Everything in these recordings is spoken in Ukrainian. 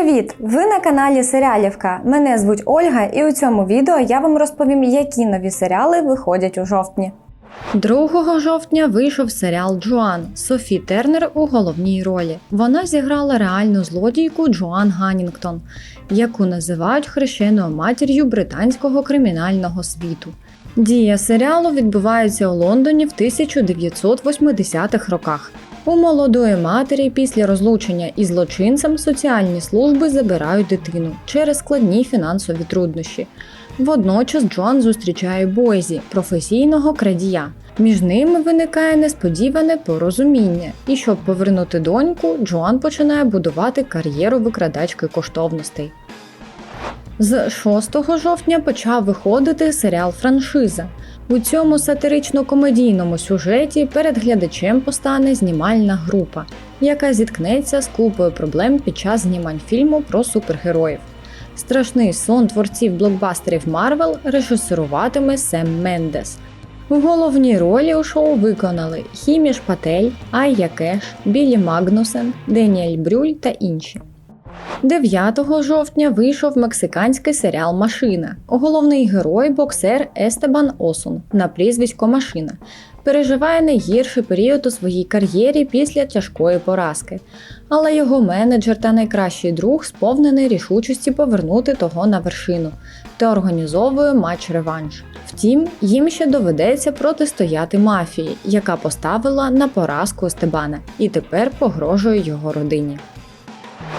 Привіт! Ви на каналі Серіалівка. Мене звуть Ольга, і у цьому відео я вам розповім, які нові серіали виходять у жовтні. 2 жовтня вийшов серіал Джоан Софі Тернер у головній ролі. Вона зіграла реальну злодійку Джоан Ганнінгтон, яку називають хрещеною матір'ю британського кримінального світу. Дія серіалу відбувається у Лондоні в 1980-х роках. У молодої матері після розлучення із злочинцем соціальні служби забирають дитину через складні фінансові труднощі. Водночас Джоан зустрічає Бойзі, професійного крадія. Між ними виникає несподіване порозуміння, і щоб повернути доньку, Джоан починає будувати кар'єру викрадачки коштовностей. З 6 жовтня почав виходити серіал Франшиза. У цьому сатирично-комедійному сюжеті перед глядачем постане знімальна група, яка зіткнеться з купою проблем під час знімань фільму про супергероїв. Страшний сон творців блокбастерів Марвел режисеруватиме Сем Мендес. У головній ролі у шоу виконали Хіміш Патель, Айя Кеш, Білі Магнусен, Деніель Брюль та інші. 9 жовтня вийшов мексиканський серіал Машина. Головний герой боксер Естебан Осун на прізвисько Машина. Переживає найгірший період у своїй кар'єрі після тяжкої поразки. Але його менеджер та найкращий друг сповнений рішучості повернути того на вершину та організовує матч-реванш. Втім, їм ще доведеться протистояти мафії, яка поставила на поразку Естебана і тепер погрожує його родині.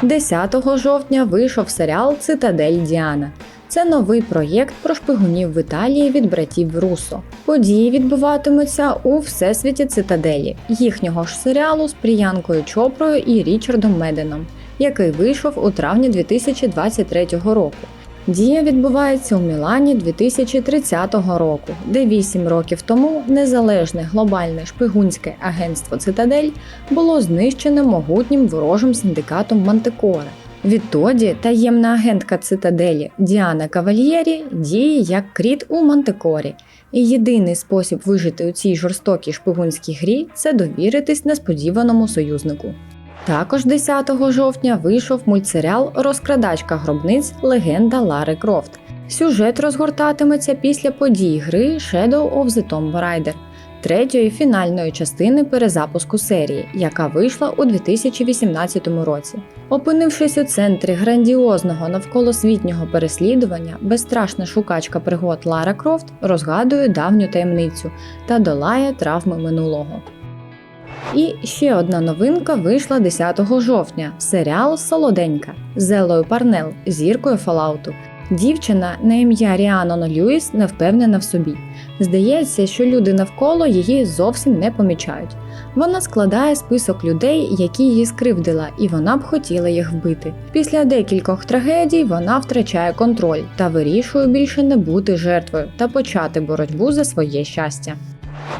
10 жовтня вийшов серіал Цитадель Діана. Це новий проєкт про шпигунів в Італії від братів Руссо. Події відбуватимуться у всесвіті цитаделі, їхнього ж серіалу з Пріянкою Чопрою і Річардом Меденом, який вийшов у травні 2023 року. Дія відбувається у Мілані 2030 року, де 8 років тому незалежне глобальне шпигунське агентство Цитадель було знищене могутнім ворожим синдикатом Мантикора. Відтоді таємна агентка цитаделі Діана Кавальєрі діє як кріт у Мантикорі, і єдиний спосіб вижити у цій жорстокій шпигунській грі це довіритись несподіваному союзнику. Також 10 жовтня вийшов мультсеріал Розкрадачка гробниць Легенда Лари Крофт. Сюжет розгортатиметься після подій гри Shadow of the Tomb Raider, третьої фінальної частини перезапуску серії, яка вийшла у 2018 році. Опинившись у центрі грандіозного навколосвітнього переслідування, безстрашна шукачка пригод Лара Крофт розгадує давню таємницю та долає травми минулого. І ще одна новинка вийшла 10 жовтня: серіал Солоденька Зелою Парнел, зіркою Фалауту. Дівчина на ім'я Ріанона Льюіс не впевнена в собі. Здається, що люди навколо її зовсім не помічають. Вона складає список людей, які її скривдила, і вона б хотіла їх вбити. Після декількох трагедій вона втрачає контроль та вирішує більше не бути жертвою та почати боротьбу за своє щастя.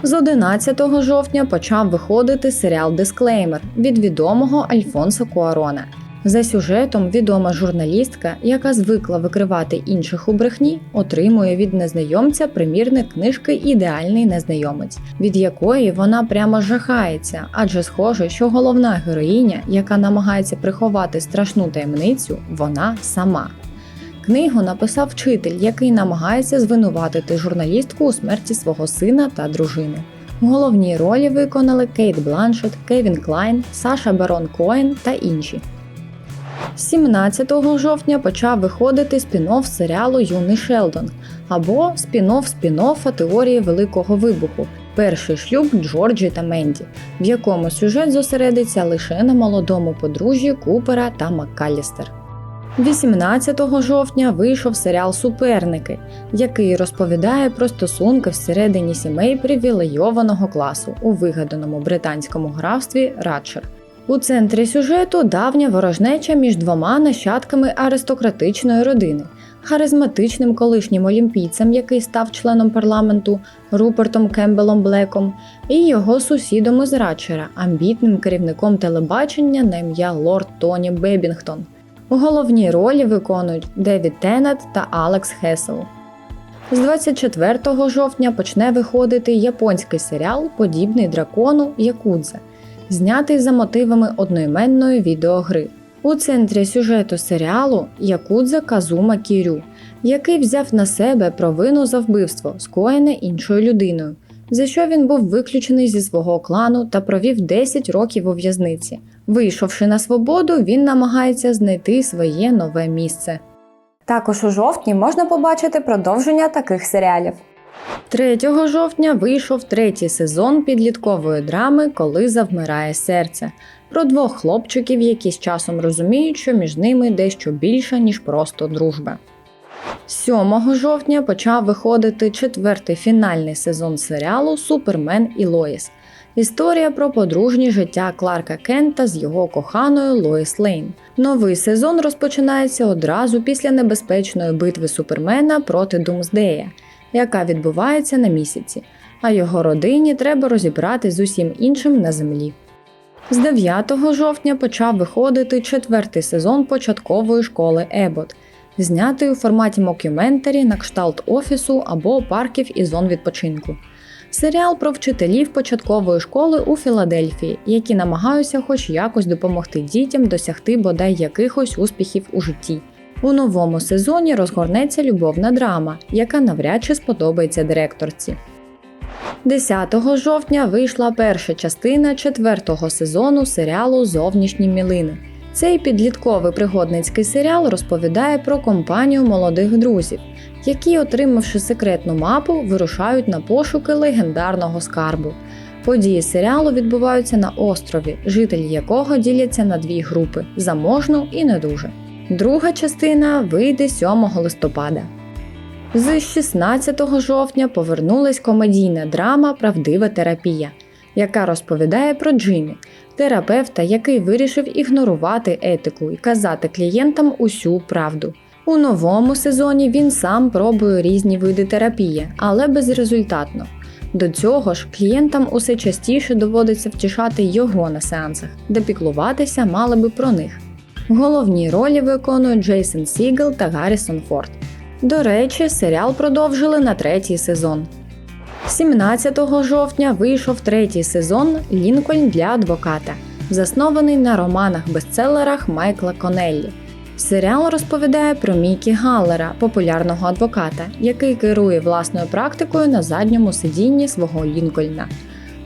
З 11 жовтня почав виходити серіал Дисклеймер від відомого Альфонса Куарона. За сюжетом відома журналістка, яка звикла викривати інших у брехні, отримує від незнайомця примірник книжки Ідеальний незнайомець, від якої вона прямо жахається, адже схоже, що головна героїня, яка намагається приховати страшну таємницю, вона сама. Книгу написав вчитель, який намагається звинуватити журналістку у смерті свого сина та дружини. Головні ролі виконали Кейт Бланшет, Кевін Клайн, Саша Барон Коен та інші. 17 жовтня почав виходити спін-офф серіалу Юний Шелдон або спін-офф спін-оффа теорії Великого Вибуху. Перший шлюб Джорджі та Менді, в якому сюжет зосередиться лише на молодому подружжі Купера та Маккалістер. 18 жовтня вийшов серіал Суперники, який розповідає про стосунки всередині сімей привілейованого класу у вигаданому британському графстві Радшир. У центрі сюжету давня ворожнеча між двома нащадками аристократичної родини, харизматичним колишнім олімпійцем, який став членом парламенту Рупертом Кембелом Блеком, і його сусідом із Радшира, амбітним керівником телебачення на ім'я Лорд Тоні Бебінгтон. У головній ролі виконують Девід Теннет та Алекс Хесел. З 24 жовтня почне виходити японський серіал, подібний дракону Якудза, знятий за мотивами одноіменної відеогри. У центрі сюжету серіалу Якудза Казума Кірю, який взяв на себе провину за вбивство, скоєне іншою людиною, за що він був виключений зі свого клану та провів 10 років у в'язниці. Вийшовши на свободу, він намагається знайти своє нове місце. Також у жовтні можна побачити продовження таких серіалів. 3 жовтня вийшов третій сезон підліткової драми Коли завмирає серце про двох хлопчиків, які з часом розуміють, що між ними дещо більше, ніж просто дружба. 7 жовтня почав виходити четвертий фінальний сезон серіалу Супермен і Лоїс. Історія про подружнє життя Кларка Кента з його коханою Лоїс Лейн. Новий сезон розпочинається одразу після небезпечної битви Супермена проти Думсдея, яка відбувається на місяці, а його родині треба розібрати з усім іншим на землі. З 9 жовтня почав виходити четвертий сезон початкової школи Ебот, знятий у форматі мокюментарі на кшталт офісу або парків і зон відпочинку. Серіал про вчителів початкової школи у Філадельфії, які намагаються хоч якось допомогти дітям досягти бодай якихось успіхів у житті. У новому сезоні розгорнеться любовна драма, яка навряд чи сподобається директорці. 10 жовтня вийшла перша частина четвертого сезону серіалу Зовнішні мілини. Цей підлітковий пригодницький серіал розповідає про компанію молодих друзів, які, отримавши секретну мапу, вирушають на пошуки легендарного скарбу. Події серіалу відбуваються на острові, жителі якого діляться на дві групи заможну і не дуже. Друга частина вийде 7 листопада. З 16 жовтня повернулась комедійна драма Правдива терапія, яка розповідає про Джиммі, терапевта, який вирішив ігнорувати етику і казати клієнтам усю правду. У новому сезоні він сам пробує різні види терапії, але безрезультатно. До цього ж клієнтам усе частіше доводиться втішати його на сеансах, де піклуватися мали би про них. Головні ролі виконують Джейсон Сігел та Гаррісон Форд. До речі, серіал продовжили на третій сезон. 17 жовтня вийшов третій сезон Лінкольн для адвоката, заснований на романах-бестселерах Майкла Конеллі. Серіал розповідає про Мікі Галлера, популярного адвоката, який керує власною практикою на задньому сидінні свого Лінкольна.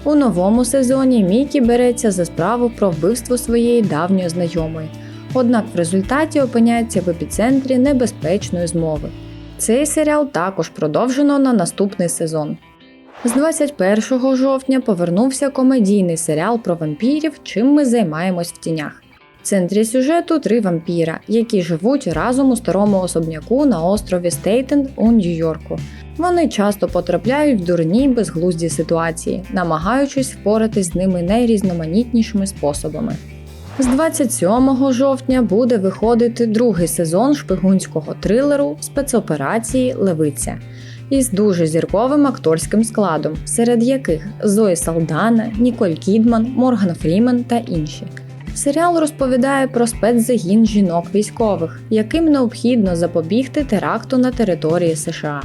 У новому сезоні Мікі береться за справу про вбивство своєї давньої знайомої, однак в результаті опиняється в епіцентрі небезпечної змови. Цей серіал також продовжено на наступний сезон. З 21 жовтня повернувся комедійний серіал про вампірів, чим ми займаємось в тінях. В центрі сюжету три вампіра, які живуть разом у старому особняку на острові Стейтен у Нью-Йорку. Вони часто потрапляють в дурні безглузді ситуації, намагаючись впоратись з ними найрізноманітнішими способами. З 27 жовтня буде виходити другий сезон шпигунського трилеру спецоперації Левиця із дуже зірковим акторським складом, серед яких Зої Салдана, Ніколь Кідман, Морган Фрімен та інші. Серіал розповідає про спецзагін жінок військових, яким необхідно запобігти теракту на території США.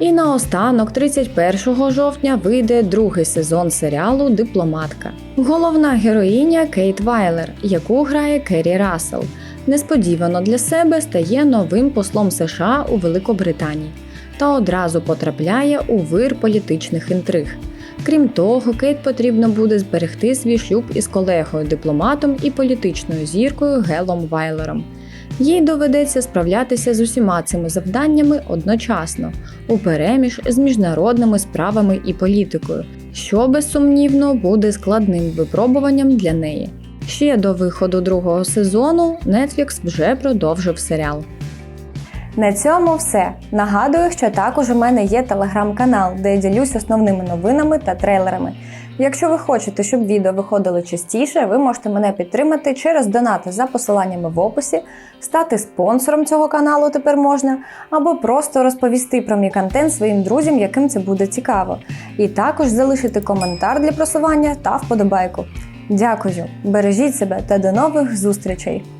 І наостанок, 31 жовтня, вийде другий сезон серіалу Дипломатка. Головна героїня Кейт Вайлер, яку грає Керрі Рассел, несподівано для себе стає новим послом США у Великобританії та одразу потрапляє у вир політичних інтриг. Крім того, Кейт потрібно буде зберегти свій шлюб із колегою, дипломатом і політичною зіркою Гелом Вайлером. Їй доведеться справлятися з усіма цими завданнями одночасно, у переміж з міжнародними справами і політикою, що безсумнівно буде складним випробуванням для неї. Ще до виходу другого сезону Netflix вже продовжив серіал. На цьому все. Нагадую, що також у мене є телеграм-канал, де я ділюсь основними новинами та трейлерами. Якщо ви хочете, щоб відео виходило частіше, ви можете мене підтримати через донати за посиланнями в описі, стати спонсором цього каналу тепер можна, або просто розповісти про мій контент своїм друзям, яким це буде цікаво. І також залишити коментар для просування та вподобайку. Дякую, бережіть себе та до нових зустрічей!